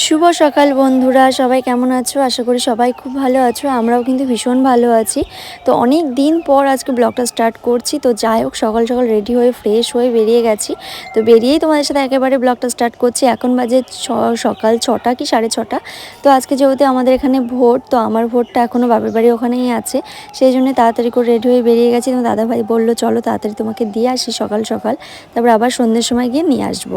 শুভ সকাল বন্ধুরা, সবাই কেমন আছো? আশা করি সবাই খুব ভালো আছো, আমরাও কিন্তু ভীষণ ভালো আছি। তো অনেক দিন পর আজকে ব্লগটা স্টার্ট করছি, তো যাই হোক, সকাল সকাল রেডি হয়ে ফ্রেশ হয়ে বেরিয়ে গেছি। তো বেরিয়েই তোমাদের সাথে একেবারে ব্লগটা স্টার্ট করছি। এখন বাজে সকাল ছটা কি সাড়ে ছটা? তো আজকে যেহেতু আমাদের এখানে ভোট, তো আমার ভোটটা এখনও বাপের বাড়ি ওখানেই আছে। সেই জন্য তাড়াতাড়ি করে রেডি হয়ে বেরিয়ে গেছি। তো দাদাভাই বলল, চলো তাড়াতাড়ি তোমাকে দিয়ে আসি সকাল সকাল, তারপর আবার সন্ধ্যের সময় গিয়ে নিয়ে আসব।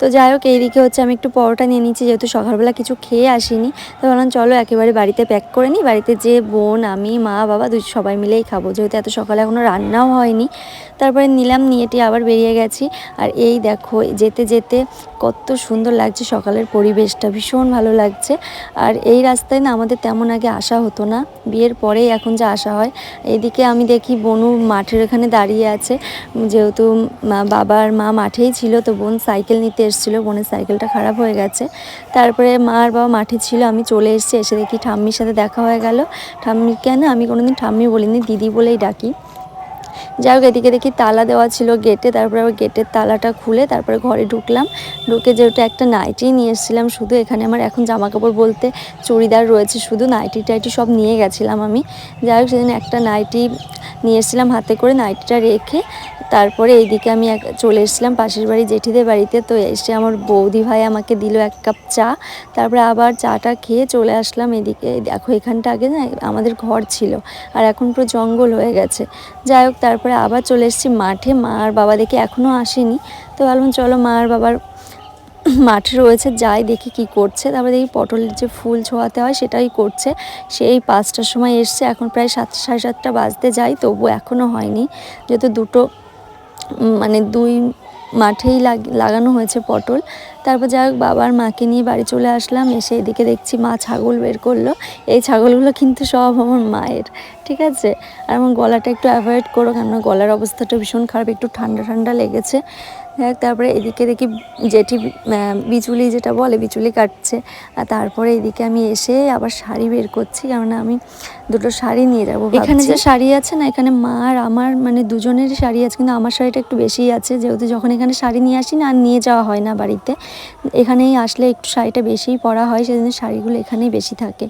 তো যাই হোক, এইদিকে হচ্ছে আমি একটু পরোটা নিয়ে নিচ্ছি, যেহেতু সকালবেলা কিছু খেয়ে আসিনি, তো বললাম, চলো একেবারে বাড়িতে প্যাক করে নিই। বাড়িতে যে বোন, আমি, মা, বাবা দুই সবাই মিলেই খাব। যেহেতু এত সকালে এখনও রান্নাও হয়নি, তারপরে নিলাম নিয়েটি আবার বেরিয়ে গেছি। আর এই দেখো, যেতে যেতে কত সুন্দর লাগছে সকালের পরিবেশটা, ভীষণ ভালো লাগছে। আর এই রাস্তায় না আমাদের তেমন আগে আসা হতো না। বিয়ের পরেই এখন যা আসা হয়। এইদিকে আমি দেখি বনু মাঠের এখানে দাঁড়িয়ে আছে। যেহেতু বাবার মা মাঠেই ছিল, তো বোন সাইকেল নিতে এসেছিল, বোনের সাইকেলটা খারাপ হয়ে গেছে। তারপরে মা আর বাবা মাঠে ছিল, আমি চলে এসেছি, এসে দেখি ঠাম্মির সাথে দেখা হয়ে গেল। ঠাম্মি কেন আমি কোনোদিন ঠাম্মি বলিনি, দিদি বলেই ডাকি। যাই হোক, এদিকে দেখি তালা দেওয়া ছিল গেটে, তারপরে আবার গেটের তালাটা খুলে তারপরে ঘরে ঢুকলাম। ঢুকে যেহেতু একটা নাইটি নিয়ে এসেছিলাম, শুধু এখানে আমার এখন জামা কাপড় বলতে চুড়িদার রয়েছে, শুধু নাইটি টাইটি সব নিয়ে গেছিলাম আমি। যাই হোক, সেদিন একটা নাইটি নিয়ে এসেছিলাম হাতে করে নাইটিটা রেখে তারপরে এইদিকে আমি এক চলে এসেছিলাম পাশের বাড়ি, জেঠিদের বাড়িতে। তো এসে আমার বৌদি ভাই আমাকে দিল এক কাপ চা। তারপরে আবার চাটা খেয়ে চলে আসলাম এদিকে। দেখো, এখানটা আগে না আমাদের ঘর ছিল, আর এখন পুরো জঙ্গল হয়ে গেছে। যাই হোক তারপরে আবার চলে এসেছি মাঠে। মা আর বাবা দেখে এখনও আসেনি। তো ভাবলাম, চলো মা আর বাবার মাঠে রয়েছে, যাই দেখি কি করছে। তারপরে দেখি পটলের যে ফুল ছোঁয়াতে হয়, সেটাই করছে। সেই পাঁচটার সময় এসছে, এখন প্রায় সাত, সাড়ে সাতটা বাজতে যাই তবু এখনও হয়নি। যেহেতু দুটো মানে দুই মাঠেই লাগ- লাগানো হয়েছে পটল। তারপর যাই হোক, বাবার মাকে নিয়ে বাড়ি চলে আসলাম। এসে এদিকে দেখছি মা ছাগল বের করল। এই ছাগলগুলো কিন্তু সব আমার মায়ের, ঠিক আছে? আর আমার গলাটা একটু অ্যাভয়েড করো কেন গলার অবস্থাটা ভীষণ খারাপ, একটু ঠান্ডা ঠান্ডা লেগেছে। তারপরে এদিকে দেখি জেঠি বিচুলি যেটা বলে, বিচুলি কাটছে। আর তারপরে এদিকে আমি এসে আবার শাড়ি বের করছি, কেননা আমি দুটো শাড়ি নিয়ে যাব এখানে যে শাড়ি আছে না, এখানে মা আর আমার মানে দুজনের শাড়ি আছে, কিন্তু আমার শাড়িটা একটু বেশিই আছে। যেহেতু যখন এখানে শাড়ি নিয়ে আসি না, আর নিয়ে যাওয়া হয় না বাড়িতে, এখানেই আসলে একটু শাড়িটা বেশিই পরা হয়, সেজন্য শাড়িগুলো এখানেই বেশি থাকে।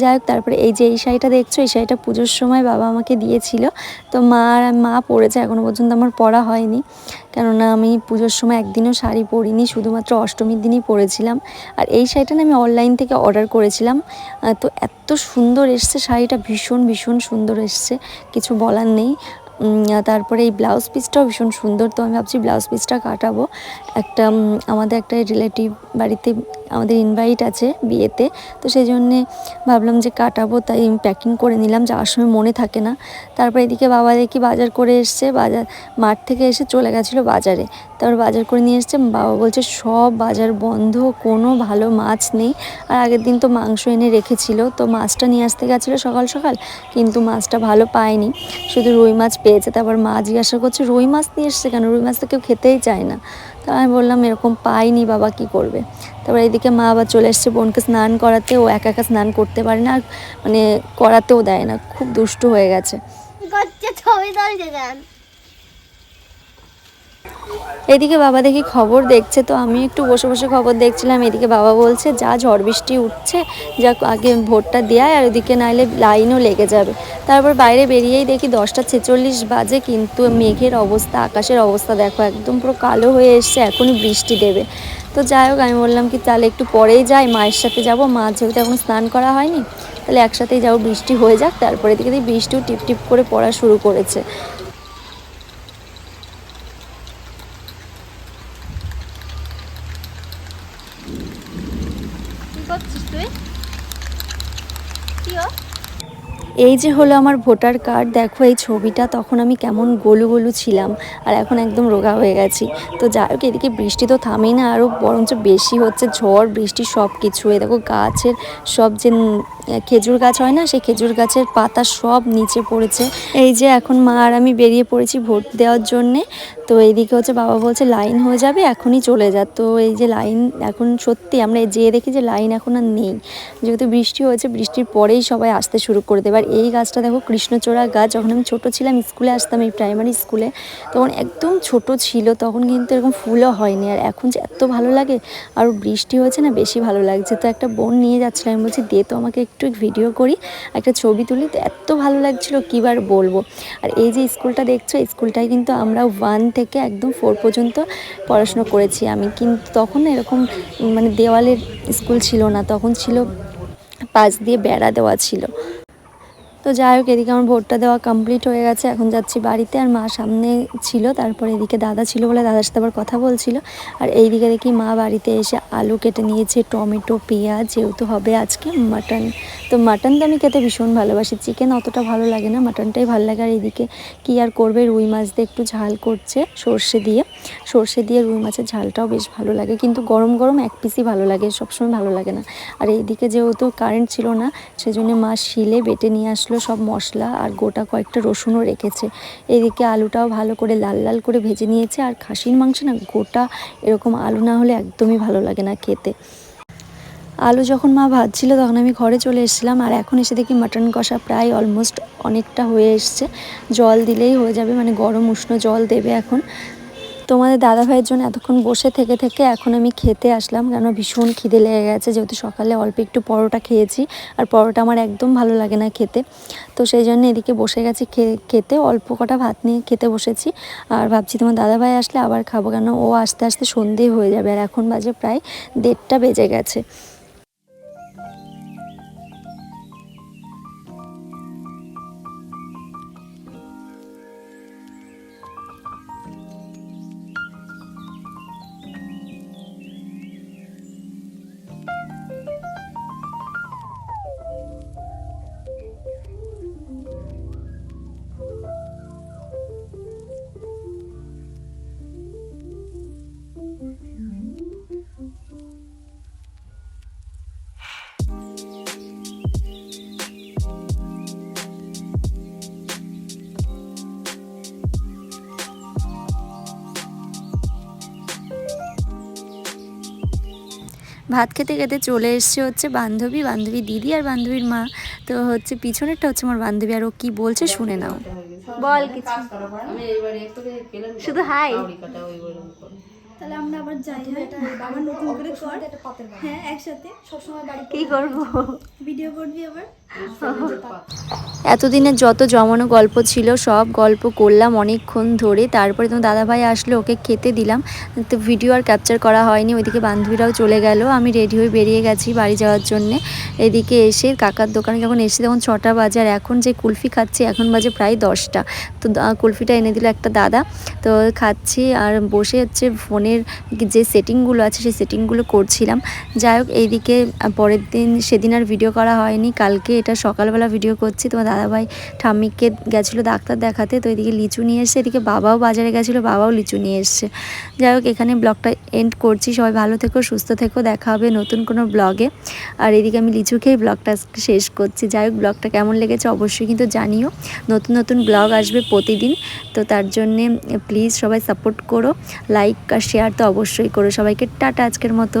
যাই হোক, তারপরে এই যে এই শাড়িটা দেখছ, এই শাড়িটা পুজোর সময় বাবা আমাকে দিয়েছিল। তো মা আর মা পরেছে এখনও পর্যন্ত আমার পরা হয়নি। কেননা আমি পুজোর সময় একদিনও শাড়ি পরিনি, শুধুমাত্র অষ্টমীর দিনই পরেছিলাম। আর এই শাড়িটা না আমি অনলাইন থেকে অর্ডার করেছিলাম। তো এত সুন্দর এসছে শাড়িটা ভীষণ ভীষণ সুন্দর এসছে, কিছু বলার নেই। তারপরে এই ব্লাউজ পিসটাও ভীষণ সুন্দর। তো আমি ভাবছি ব্লাউজ পিসটা কাটাবো। একটা আমাদের একটা রিলেটিভ বাড়িতে আমাদের ইনভাইট আছে বিয়েতে। তো সেই জন্যে ভাবলাম যে কাটাবো, তাই প্যাকিং করে নিলাম। যাওয়ার সময় মনে থাকে না। তারপর এদিকে বাবা দেখি বাজার করে এসছে। বাজার, মাঠ থেকে এসে চলে গেছিল বাজারে। তারপর বাজার করে নিয়ে এসছে। বাবা বলছে, সব বাজার বন্ধ, কোনো ভালো মাছ নেই। আর আগের দিন তো মাংস এনে রেখেছিল। তো মাছটা নিয়ে আসতে গেছিল সকাল সকাল, কিন্তু মাছটা ভালো পায়নি। শুধু রুই মাছ পেয়েছে। তারপর মা জিজ্ঞাসা করছে, রুই মাছ নিয়ে এসছে কেন? রুই মাছ তো কেউ খেতেই চায় না। তা আমি বললাম, এরকম পাইনি বাবা, কি করবে? তারপর এইদিকে মা আবার চলে এসছে বোনকে স্নান করাতে। ও একা একা স্নান করতে পারে না মানে করাতেও দেয় না। খুব দুষ্ট হয়ে গেছে। ছবি এদিকে বাবা দেখি খবর দেখছে, তো আমি একটু বসে বসে খবর দেখছিলাম। এদিকে বাবা বলছে, যা ঝড় বৃষ্টি উঠছে, যা আগে ভোটটা দেয়, আর ওদিকে নাইলে লাইনও লেগে যাবে। তারপর বাইরে বেরিয়েই দেখি দশটা ছেচল্লিশ বাজে, কিন্তু মেঘের অবস্থা, আকাশের অবস্থা দেখো, একদম পুরো কালো হয়ে এসছে, এখনই বৃষ্টি দেবে। তো যাই হোক, আমি বললাম কি, তাহলে একটু পরেই যাই, মায়ের সাথে যাব, মা যেহেতু এখন স্নান করা হয়নি, তাহলে একসাথেই যাব, বৃষ্টি হয়ে যাক। তারপরে দেখি বৃষ্টিও টিপ টিপ করে পড়া শুরু করেছে। করছিস তুই? কি এই যে হলো আমার ভোটার কার্ড, দেখো এই ছবিটা, তখন আমি কেমন গোলু গোলু ছিলাম আর এখন একদম রোগা হয়ে গেছি। তো যাই হোক, এদিকে বৃষ্টি তো থামেই না আরও বরঞ্চ বেশি হচ্ছে, ঝড়, বৃষ্টি সব কিছু এই দেখো গাছের সব যে খেজুর গাছ হয় না, সেই খেজুর গাছের পাতা সব নিচে পড়েছে। এই যে এখন মা আর আমি বেরিয়ে পড়েছি ভোট দেওয়ার জন্যে। তো এইদিকে হচ্ছে বাবা বলছে, লাইন হয়ে যাবে, এখনই চলে যা। তো এই যে লাইন এখন সত্যি, আমরা যেয়ে দেখি যে লাইন এখন আর নেই। যেহেতু বৃষ্টি হয়েছে, বৃষ্টির পরেই সবাই আসতে শুরু করে দেবে এবার এই গাছটা দেখো, কৃষ্ণচূড়া গাছ। যখন আমি ছোট ছিলাম, স্কুলে আসতাম এই প্রাইমারি স্কুলে, তখন একদম ছোট ছিল, তখন কিন্তু এরকম ফুলও হয়নি। আর এখন যে এত ভালো লাগে, আর বৃষ্টি হয়েছে না, বেশি ভালো লাগছে। তো একটা বোন নিয়ে যাচ্ছিলাম, আমি বলছি, দে তো আমাকে একটু ভিডিও করি, একটা ছবি তুলি। তো এত ভালো লাগছিল কীবার বলব? আর এই যে স্কুলটা দেখছ স্কুলটায় কিন্তু আমরা ওয়ান থেকে একদম ফোর পর্যন্ত পড়াশুনো করেছি। আমি কিন্তু তখন এরকম মানে দেওয়ালের স্কুল ছিল না, তখন ছিল পাশ দিয়ে বেড়া দেওয়া ছিল। তো যাই হোক, এদিকে আমার ভোটটা দেওয়া কমপ্লিট হয়ে গেছে। এখন যাচ্ছি বাড়িতে আর মা সামনে ছিল, তারপরে এদিকে দাদা ছিল বলে দাদার সাথে আবার কথা বলছিল। আর এইদিকে দেখি মা বাড়িতে এসে আলু কেটে নিয়েছে, টমেটো, পেঁয়াজ, যেহেতু হবে আজকে মাটন তো মাটন তো আমি খেতে ভীষণ ভালোবাসি চিকেন অতটা ভালো লাগে না মাটনটাই ভালো লাগে। আর এদিকে কী আর করবে, রুই মাছ দিয়ে একটু ঝাল করছে সর্ষে দিয়ে। সর্ষে দিয়ে রুই মাছের ঝালটাও বেশ ভালো লাগে, কিন্তু গরম গরম এক পিসই ভালো লাগে, সবসময় ভালো লাগে না। আর এইদিকে যেহেতু কারেন্ট ছিল না, সেজন্য মা শিলে বেটে নিয়ে আসলো। সব মশলা আর গোটা কয়েকটা রসুনও রেখেছে। এদিকে আলুটাও ভালো করে লাল লাল করে ভেজে নিয়েছে আর খাসির মাংস না গোটা এরকম আলু না হলে একদমই ভালো লাগে না খেতে। আলু যখন মা ভাজছিল তখন আমি ঘরে চলে এসেছিলাম আর এখন এসে দেখি মাটন কষা প্রায় অলমোস্ট অনেকটা হয়ে এসছে। জল দিলেই হয়ে যাবে মানে গরম উষ্ণ জল দেবে এখন। তোমাদের দাদা ভাইয়ের জন্য এতক্ষণ বসে থেকে থেকে এখন আমি খেতে আসলাম কেন ভীষণ খিদে লেগে গেছে, যেহেতু সকালে অল্প একটু পরোটা খেয়েছি আর পরোটা আমার একদম ভালো লাগে না খেতে। তো সেই জন্য এদিকে বসে গেছি খেতে অল্প কটা ভাত নিয়ে খেতে বসেছি। আর ভাবছি তোমার দাদা ভাই আসলে আবার খাব কেন ও আস্তে আস্তে সন্ধে হয়ে যাবে আর এখন বাজে প্রায় দেড়টা বেজে গেছে। ভাত খেতে খেতে চলে এসছে হচ্ছে বান্ধবী বান্ধবী দিদি আর বান্ধবীর মা। তো হচ্ছে পিছনেরটা হচ্ছে আমার বান্ধবী আর ও কি বলছে শুনে নাও। বল কিছু। শুধু হাই তাহলে আমরা আবার যাই হ্যাঁ? আবার নতুন করে কর হ্যাঁ একসাথে। সবসময় বাড়ি কি করব? ভিডিও করবি আবার? এতদিনের যত জমানো গল্প ছিল সব গল্প করলাম অনেকক্ষণ ধরে। তারপরে তোমার দাদাভাই আসলো ওকে খেতে দিলাম। তো ভিডিও আর ক্যাপচার করা হয়নি ওইদিকে বান্ধবীরাও চলে গেল। আমি রেডি হয়ে বেরিয়ে গেছি বাড়ি যাওয়ার জন্যে। এদিকে এসে কাকার দোকানে যখন এসে তখন ছটা বাজে। আর এখন যে কুলফি খাচ্ছি এখন বাজে প্রায় দশটা। তো কুলফিটা এনে দিল একটা দাদা। তো খাচ্ছি আর বসে হচ্ছে ফোনের যে সেটিংগুলো আছে, সেই সেটিংগুলো করছিলাম। যাই হোক, এইদিকে পরের দিন সেদিন আর ভিডিও করা হয়নি। কালকে এটা সকালবেলা ভিডিও করছি। তোমার দাদাভাই ঠাম্মিকে গেছিল ডাক্তার দেখাতে। তো এদিকে লিচু নিয়ে এসছে, এদিকে বাবাও বাজারে গেছিল, বাবাও লিচু নিয়ে এসছে। যাই হোক, এখানে ব্লগটা এন্ড করছি। সবাই ভালো থেকো, সুস্থ থেকো। দেখা হবে নতুন কোনো ব্লগে আর এদিকে আমি লিচু খেয়ে ব্লগটা শেষ করছি। যাই হোক ব্লগটা কেমন লেগেছে অবশ্যই কিন্তু জানিও। নতুন নতুন ব্লগ আসবে প্রতিদিন। তো তার জন্যে প্লিজ সবাই সাপোর্ট করো। লাইক আর শেয়ার তো অবশ্যই করো সবাইকে টাটা আজকের মতো।